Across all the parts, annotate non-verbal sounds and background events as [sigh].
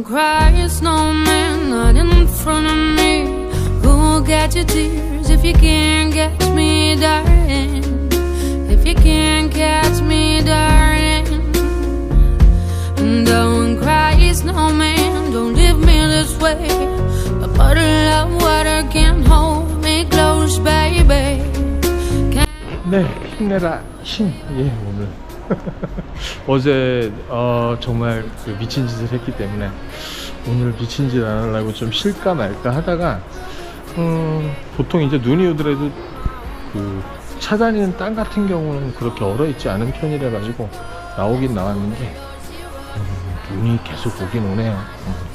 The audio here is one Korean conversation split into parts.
Don't cry, snowman, not in front of me. Who'll get your tears if you can't catch me, darling? If you can't catch me, darling. Don't cry, snowman, don't leave me this way. A bottle of water can't hold me close, baby. 네, 힘내라 힘. 예, 오늘 [laughs] 어제 어, 정말 그 미친 짓을 했기 때문에 오늘 미친 짓 안 하려고 좀 쉴까 말까 하다가 음, 보통 이제 눈이 오더라도 그 차다니는 땅 같은 경우는 그렇게 얼어 있지 않은 편이라 가지고 나오긴 나왔는데 음, 눈이 계속 오긴 오네요. 음.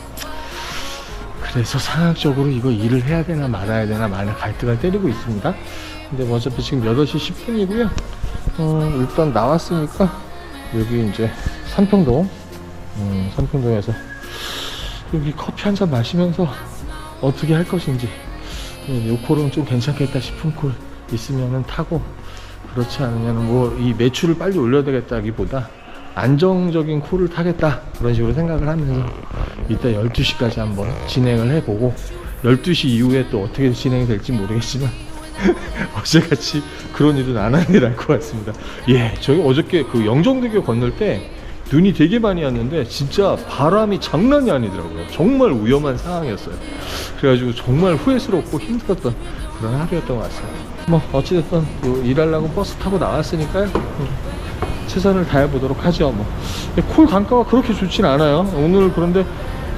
그래서 상황적으로 이거 일을 해야 되나 말아야 되나 많은 갈등을 때리고 있습니다. 근데 뭐 어차피 지금 8시 10분이고요. 어, 일단 나왔으니까 여기 이제 삼평동, 음, 삼평동에서 여기 커피 한 잔 마시면서 어떻게 할 것인지 음, 요 콜은 좀 괜찮겠다 싶은 콜 있으면은 타고 그렇지 않으면 뭐 이 매출을 빨리 올려야 되겠다기보다 안정적인 콜을 타겠다 그런 식으로 생각을 하면서 이따 12시까지 한번 진행을 해보고 12시 이후에 또 어떻게 진행이 될지 모르겠지만 [laughs] 어제같이 그런 일은 안 하는 게 나을 것 같습니다. 예 저희 어저께 그 영종대교 건널 때 눈이 되게 많이 왔는데 진짜 바람이 장난이 아니더라고요. 정말 위험한 상황이었어요. 그래가지고 정말 후회스럽고 힘들었던 그런 하루였던 것 같습니다. 뭐 어찌됐든 그 일하려고 버스 타고 나왔으니까요. 음, 최선을 다해보도록 하죠 뭐. 콜 단가가 그렇게 좋진 않아요. 오늘 그런데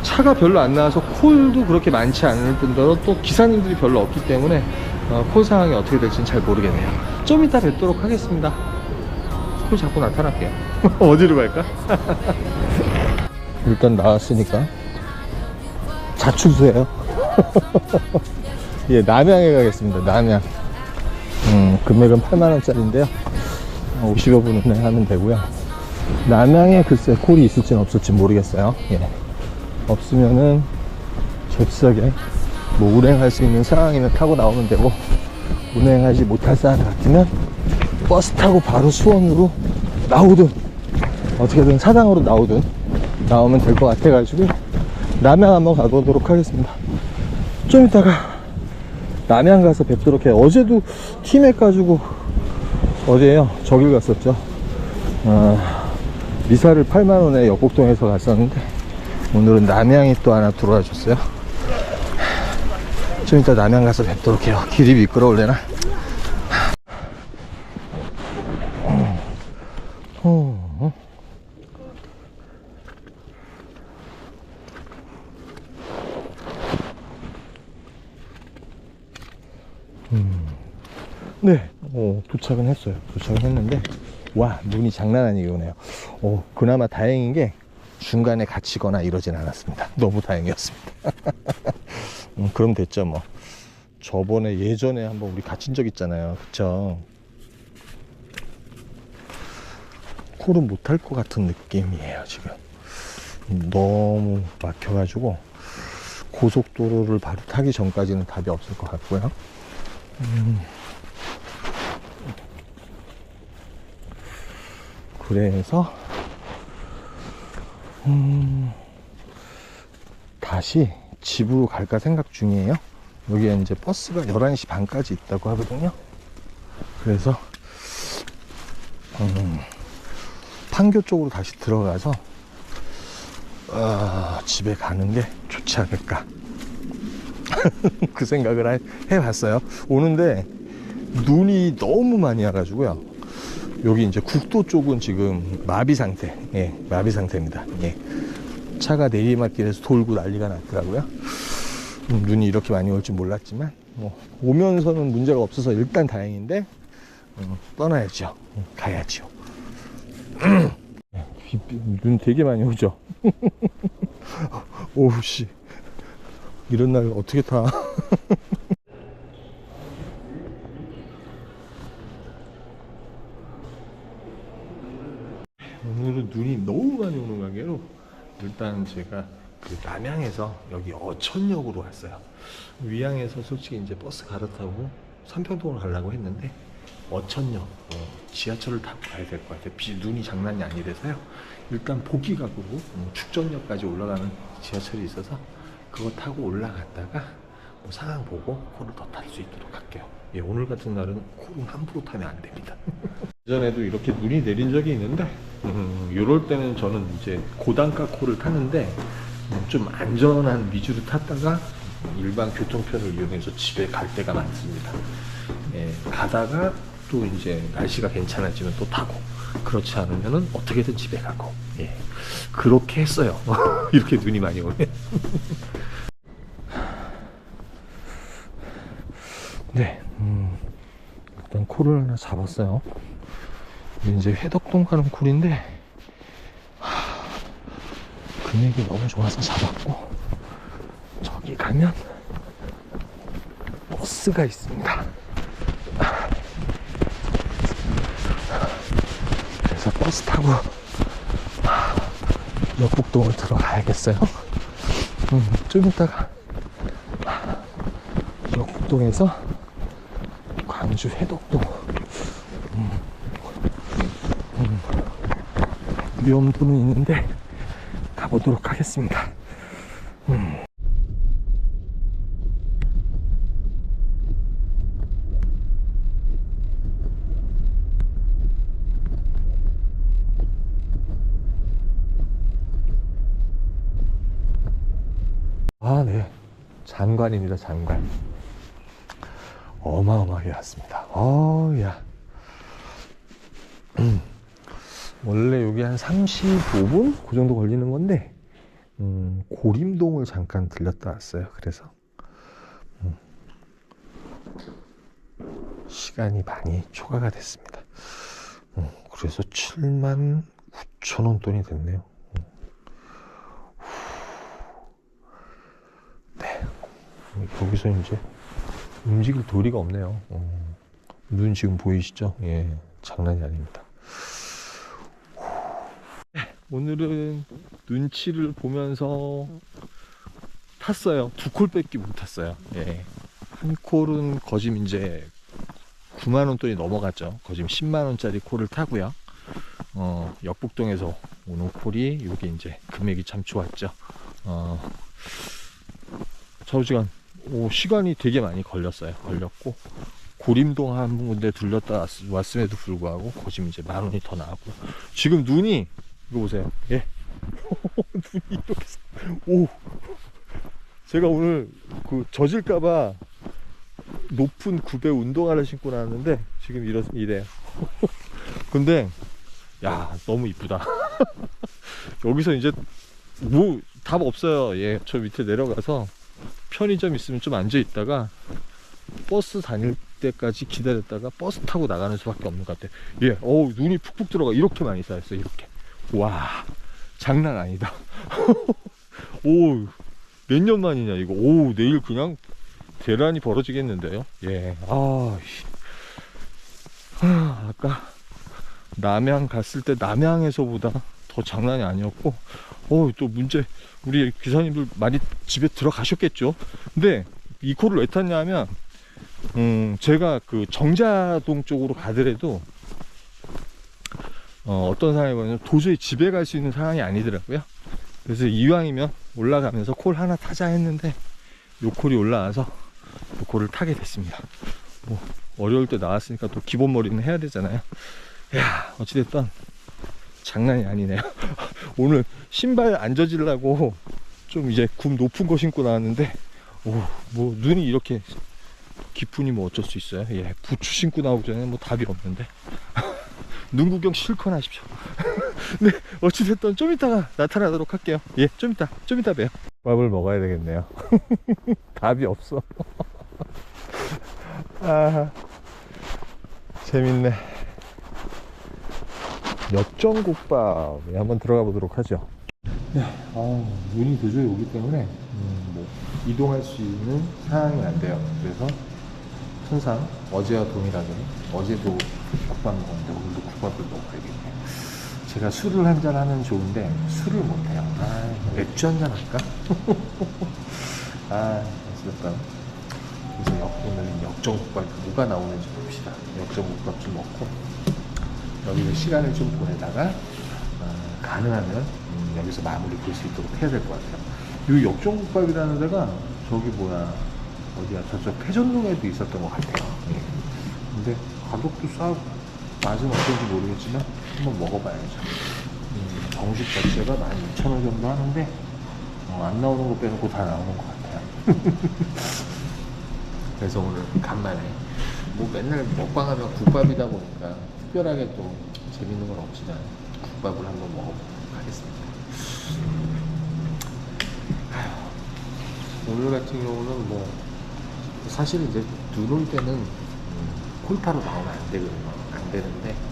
차가 별로 안 나와서 콜도 그렇게 많지 않을 뿐더러 또 기사님들이 별로 없기 때문에 어, 콜 상황이 어떻게 될지는 잘 모르겠네요. 좀 이따 뵙도록 하겠습니다. 콜 잡고 나타날게요. [laughs] 어디로 갈까? [laughs] 일단 나왔으니까. 자출소예요. [laughs] 예 남양에 가겠습니다. 남양. 음, 금액은 8만원짜리인데요. 50여 분 운행하면 되고요. 남양에 글쎄 콜이 있을지는 없을지 모르겠어요. 예. 없으면은 잽싸게 뭐 운행할 수 있는 상황이면 타고 나오면 되고 운행하지 못할 사람 같으면 버스 타고 바로 수원으로 나오든 어떻게든 사당으로 나오든 나오면 될 것 같아 가지고 남양 한번 가보도록 하겠습니다. 좀 이따가 남양 가서 뵙도록 해요. 어제도 티맥 가지고 어제요? 저길 갔었죠. 어, 미사를 8만원에 역곡동에서 갔었는데 오늘은 남양이 또 하나 들어와 줬어요 좀 이따 남양 가서 뵙도록 해요 길이 미끄러울래나 어. 네, 어, 도착은 했어요. 도착은 했는데, 와, 눈이 장난 아니게 오네요. 어, 그나마 다행인 게 중간에 갇히거나 이러진 않았습니다. 너무 다행이었습니다. [laughs] 음, 그럼 됐죠, 뭐. 저번에 예전에 한번 우리 갇힌 적 있잖아요. 그쵸? 콜은 못할 것 같은 느낌이에요, 지금. 음, 너무 막혀가지고, 고속도로를 바로 타기 전까지는 답이 없을 것 같고요. 그래서 음, 다시 집으로 갈까 생각 중이에요. 여기에 이제 버스가 11시 반까지 있다고 하거든요. 그래서 음, 판교 쪽으로 다시 들어가서 아, 집에 가는 게 좋지 않을까. [laughs] 그 생각을 해- 해봤어요. 오는데 눈이 너무 많이 와가지고요. 여기 이제 국도 쪽은 지금 마비 상태, 예, 마비 상태입니다. 예. 차가 내리막길에서 돌고 난리가 났더라고요. 음, 눈이 이렇게 많이 올 줄 몰랐지만, 뭐, 오면서는 문제가 없어서 일단 다행인데, 음, 떠나야죠. 음, 가야죠. [clears throat] 비- 눈 되게 많이 오죠? [laughs] 오우, 씨. 이런 날 어떻게 타? [laughs] 오늘은 눈이 너무 많이 오는 관계로 제가 그 남양에서 여기 어천역으로 왔어요. 위양에서 솔직히 이제 버스 갈아타고 삼평동으로 가려고 했는데 어천역 어, 지하철을 타고 가야 될 것 같아요. 비 눈이 장난이 아니라서요. 일단 보기각으로 음, 축전역까지 올라가는 지하철이 있어서 그거 타고 올라갔다가 뭐 상황 보고 코를 더 탈 수 있도록 할게요. 예, 오늘 같은 날은 코를 함부로 타면 안 됩니다. [laughs] 예전에도 이렇게 눈이 내린 적이 있는데 음, 이럴 때는 저는 이제 고단가 코를 타는데 음, 좀 안전한 위주로 탔다가 일반 교통편을 이용해서 집에 갈 때가 많습니다. 예, 가다가 또 이제 날씨가 괜찮아지면 또 타고 그렇지 않으면은 어떻게든 집에 가고 예, 그렇게 했어요. [laughs] 이렇게 눈이 많이 오네. [laughs] 네, 음, 일단 콜을 하나 잡았어요. 이제 회덕동 가는 콜인데 하, 금액이 너무 좋아서 잡았고 저기 가면 버스가 있습니다. 그래서 버스 타고 역북동을 들어가야겠어요. 음, 좀 이따가 역북동에서 광주 회덕동 음, 음, 위험도는 있는데 가보도록 하겠습니다. 음. 아, 네. 장관입니다, 장관. 어마어마하게 왔습니다. 어우, 야. 음. 원래 여기 한 35분? 그 정도 걸리는 건데, 음, 고림동을 잠깐 들렸다 왔어요. 그래서, 음, 시간이 많이 초과가 됐습니다. 음, 그래서 7만 9천 원 돈이 됐네요. 음. 네. 여기서 이제 움직일 도리가 없네요. 어, 눈 지금 보이시죠? 예, 장난이 아닙니다. 오늘은 눈치를 보면서 탔어요. 두 콜밖에 못 탔어요. 예. 한 콜은 거짐 이제 9만 원 돈이 넘어갔죠. 거짐 10만 원짜리 콜을 타고요. 어, 역북동에서 오는 콜이 요게 이제 금액이 참 좋았죠. 어, 좌우지간 오, 시간이 되게 많이 걸렸어요. 걸렸고 고림동 한 군데 들렸다 왔, 왔음에도 불구하고 거짐 이제 만 원이 더 나왔고 지금 눈이 이거 보세요. 예. [laughs] 눈이 이렇게 서- 오 제가 오늘 그 젖을까봐 높은 굽에 운동화를 신고 나왔는데 지금 이러, 이래요. [laughs] 근데 야 너무 이쁘다. [laughs] 여기서 이제 뭐 답 없어요. 예, 저 밑에 내려가서 편의점 있으면 좀 앉아 있다가 버스 다닐 때까지 기다렸다가 버스 타고 나가는 수밖에 없는 것 같아. 예, 어우 눈이 푹푹 들어가 이렇게 많이 쌓였어 이렇게. 와, 장난 아니다. [laughs] 오, 몇 년 만이냐 이거. 오, 내일 그냥 대란이 벌어지겠는데요. 예, 아, 씨. 하, 아까 남양 갔을 때 남양에서보다 더 장난이 아니었고, 어, 또 문제, 우리 기사님들 많이 집에 들어가셨겠죠? 근데 이 코를 왜 탔냐 하면, 음, 제가 그 정자동 쪽으로 가더라도, 어, 어떤 상황이 뭐냐면 도저히 집에 갈 수 있는 상황이 아니더라고요. 그래서 이왕이면 올라가면서 콜 하나 타자 했는데, 요 콜이 올라와서 요 콜을 타게 됐습니다. 뭐, 어려울 때 나왔으니까 또 기본 머리는 해야 되잖아요. 야 어찌됐든 장난이 아니네요. [laughs] 오늘 신발 안 젖으려고 좀 이제 굽 높은 거 신고 나왔는데, 오, 뭐 눈이 이렇게 깊으니 뭐 어쩔 수 있어요. 예, 부츠 신고 나오기 전에 뭐 답이 없는데. [laughs] 눈 구경 실컷 하십시오. [laughs] 네, 어찌됐든 좀 이따가 나타나도록 할게요. 예, 좀 이따, 좀 이따 봬요. 밥을 먹어야 되겠네요. [laughs] 답이 없어. [laughs] 아, 재밌네. 역전국밥에 한번 들어가 보도록 하죠. 네, 아, 눈이 도저히 오기 때문에 음, 뭐 이동할 수 있는 상황이 안 돼요. 그래서 항상 어제와 동일하게 어제도 국밥 먹었는데 오늘도 국밥을 먹어야겠네요. 제가 술을 한 잔 하면 좋은데 술을 못 해요. 아, 맥주 한 잔 할까? [laughs] 아, 어쨌든 그래서 역, 오늘은 역전국밥 뭐가 나오는지 봅시다. 역전국밥 좀 먹고 여기서 시간을 좀 보내다가 어, 가능하면 음, 여기서 마무리 볼 수 있도록 해야 될 것 같아요. 이 역전국밥이라는 데가 저기 뭐야 어디야 저쪽 회전동에도 있었던 것 같아요. 예. 근데 가격도 싸고 맛은 어떤지 모르겠지만 한번 먹어봐야죠. 음, 정식 자체가 12,000원 정도 하는데 어, 안 나오는 거 빼놓고 다 나오는 것 같아요. [laughs] 그래서 오늘 간만에 뭐 맨날 먹방하면 국밥이다 보니까 특별하게 또 재밌는 건 없지만 국밥을 한번 먹어보도록 하겠습니다. 오늘 같은 경우는 뭐 사실 이제 눈 올 때는 음, 콜타로 나오면 안 되거든요. 안 되는데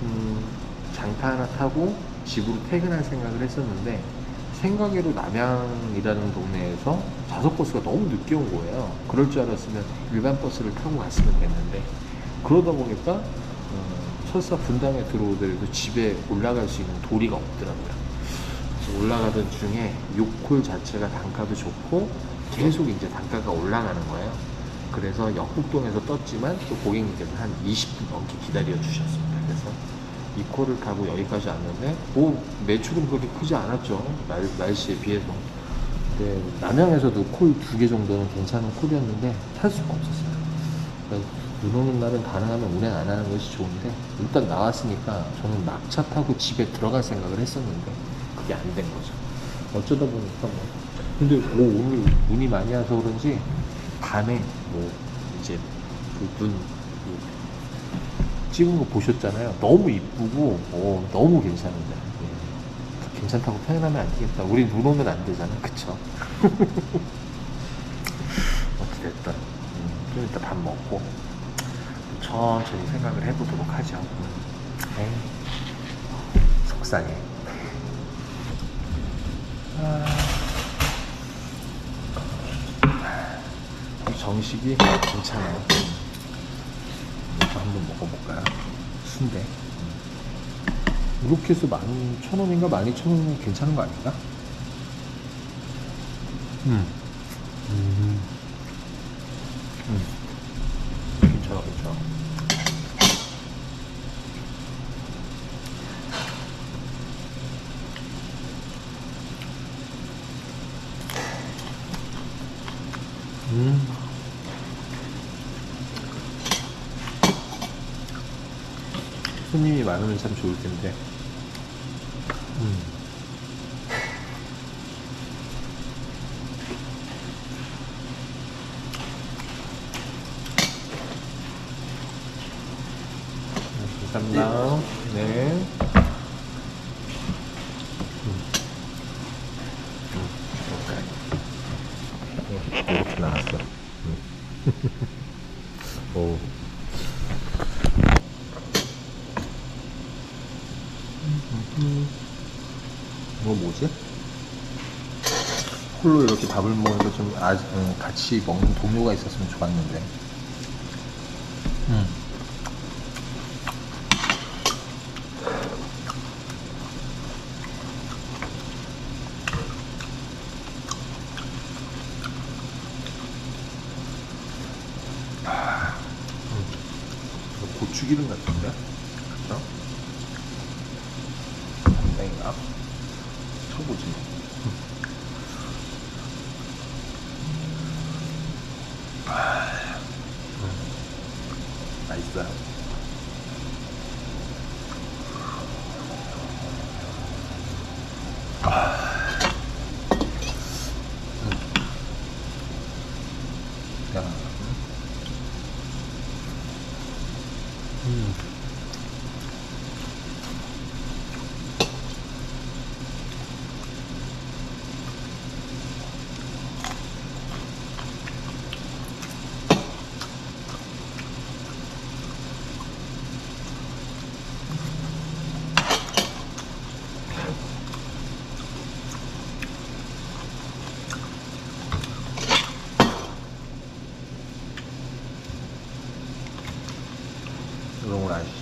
음, 장타 하나 타고 집으로 퇴근할 생각을 했었는데 생각외로 남양이라는 동네에서 좌석 버스가 너무 늦게 온 거예요. 그럴 줄 알았으면 일반 버스를 타고 갔으면 됐는데 그러다 보니까 어, 설사 분당에 들어오더라도 집에 올라갈 수 있는 도리가 없더라고요. 올라가던 중에 요콜 자체가 단가도 좋고 계속 이제 단가가 올라가는 거예요. 그래서 역북동에서 떴지만 또 고객님께서 한 20분 넘게 기다려 주셨습니다. 그래서 이 콜을 타고 여기까지 왔는데 뭐 매출은 그렇게 크지 않았죠. 날, 날씨에 비해서. 근데 남양에서도 콜 두 개 정도는 괜찮은 콜이었는데 탈 수가 없었어요. 그러니까 눈 오는 날은 가능하면 운행 안 하는 것이 좋은데 일단 나왔으니까 저는 막차 타고 집에 들어갈 생각을 했었는데 그게 안 된 거죠. 어쩌다 보니까 뭐 근데 뭐 오늘 눈이 많이 와서 그런지 밤에 뭐 이제 그눈 찍은 거 보셨잖아요. 너무 이쁘고 어, 너무 괜찮은데 예. 괜찮다고 표현하면 안 되겠다. 우리 눈 오면 안 되잖아, 그쵸? [laughs] 어찌됐든 음, 좀 이따 밥 먹고 천천히 생각을 해보도록 하죠. 음. 에이, 속상해. 아, 이 정식이 괜찮아요. 이거 한번 먹어볼까요? 순대. 이렇게 해서 11,000원인가 12,000원이면 괜찮은 거 아닌가? 음. 음. 음. 괜찮아, 괜찮아. 음. 손님이 많으면 참 좋을 텐데. 음. 네, 감사합니다. 네. 음. 음, 오케이. 네, 이렇게 나왔어. 음. 오. 이거 뭐지? 홀로 이렇게 밥을 먹으니까 좀 아, 음, 같이 먹는 동료가 있었으면 좋았는데. 음. 아, 음. 이거 고추기름 같은데? 그쵸? 담배인가? 쳐보지 뭐. 아, 음. 맛있어요. 아. 음. 야. 음.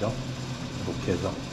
아시죠? 이렇게 해서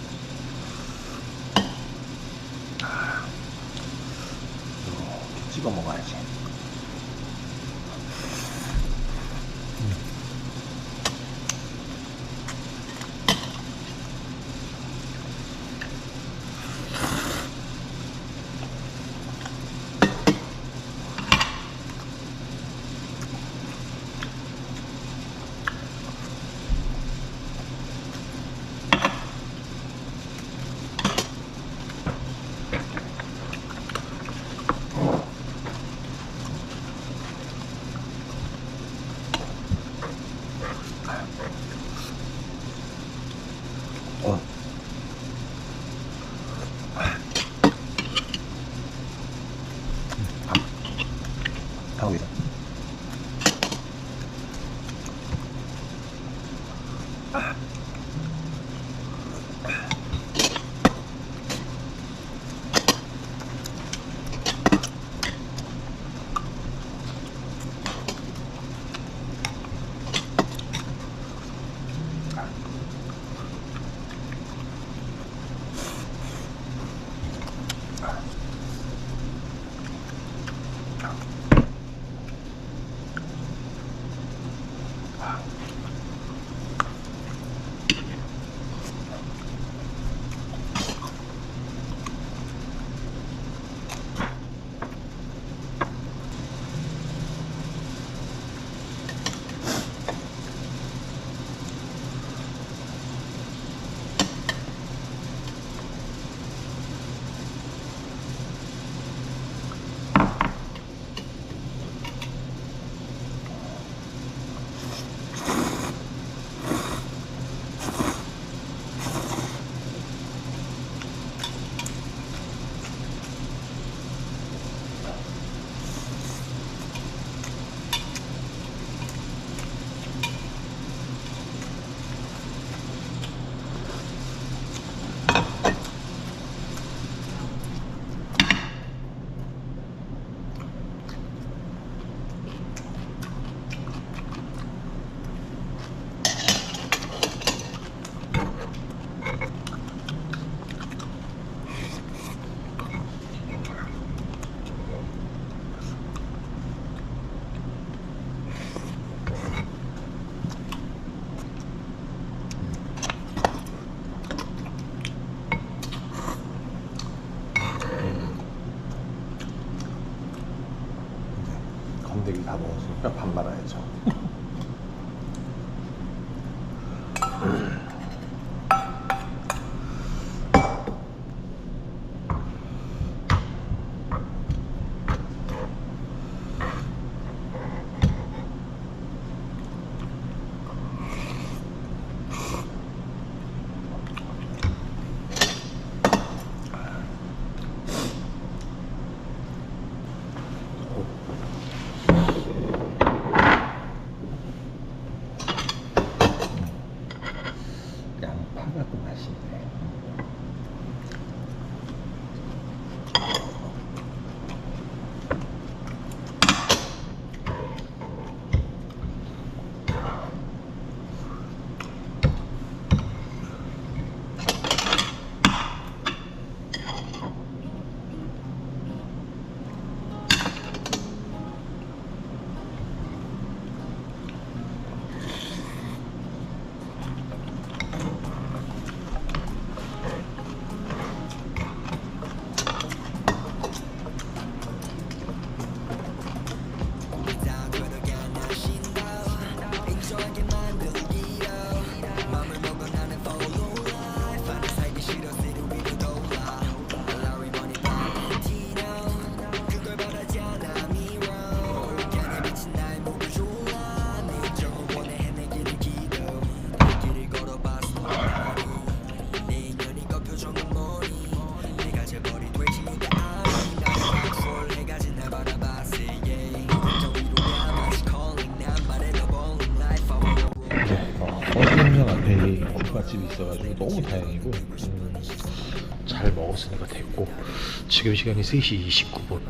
지금 시간이 3시 29분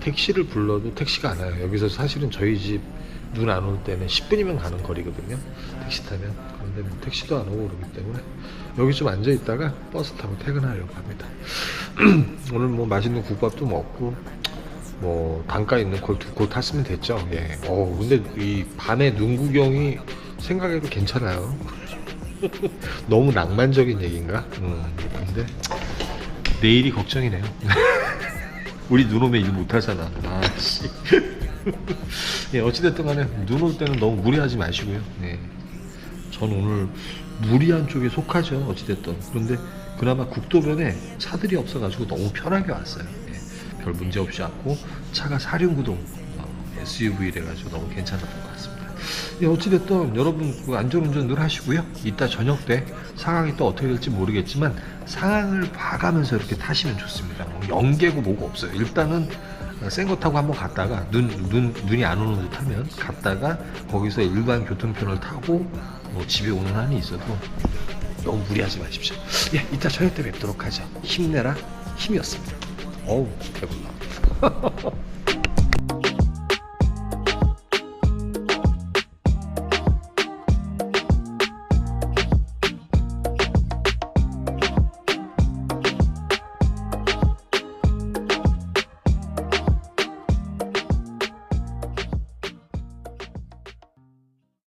택시를 불러도 택시가 안 와요 여기서 사실은 저희 집 눈 안 올 때는 10분이면 가는 거리거든요 택시 타면 그런데 뭐 택시도 안 오고 그러기 때문에 여기 좀 앉아 있다가 버스 타고 퇴근하려고 합니다 [clears throat] 오늘 뭐 맛있는 국밥도 먹고 뭐 단가 있는 골두골 탔으면 됐죠. 예. 어 근데 이 밤에 눈 구경이 생각해도 괜찮아요. [laughs] 너무 낭만적인 얘기인가? 음, 근데 내일이 걱정이네요. [laughs] 우리 눈 오면 일 못하잖아. 아씨. [laughs] 예, 어찌됐든 간에 눈 올 때는 너무 무리하지 마시고요. 예. 전 오늘 무리한 쪽에 속하죠. 어찌됐든. 그런데 그나마 국도변에 차들이 없어가지고 너무 편하게 왔어요. 예. 별 문제 없이 왔고 차가 사륜구동 SUV래 가지고 너무 괜찮았던 것 같습니다. 예, 어찌됐든 여러분 그 안전운전 늘 하시고요. 이따 저녁 때 상황이 또 어떻게 될지 모르겠지만 상황을 봐가면서 이렇게 타시면 좋습니다. 뭐 연계고 뭐고 없어요. 일단은 센 거 타고 한번 갔다가 눈, 눈, 눈이 안 오는 듯 하면 갔다가 거기서 일반 교통편을 타고 뭐 집에 오는 한이 있어도 너무 무리하지 마십시오. 예, 이따 저녁 때 뵙도록 하죠. 힘내라 힘이었습니다. 어우, 배불러. [laughs]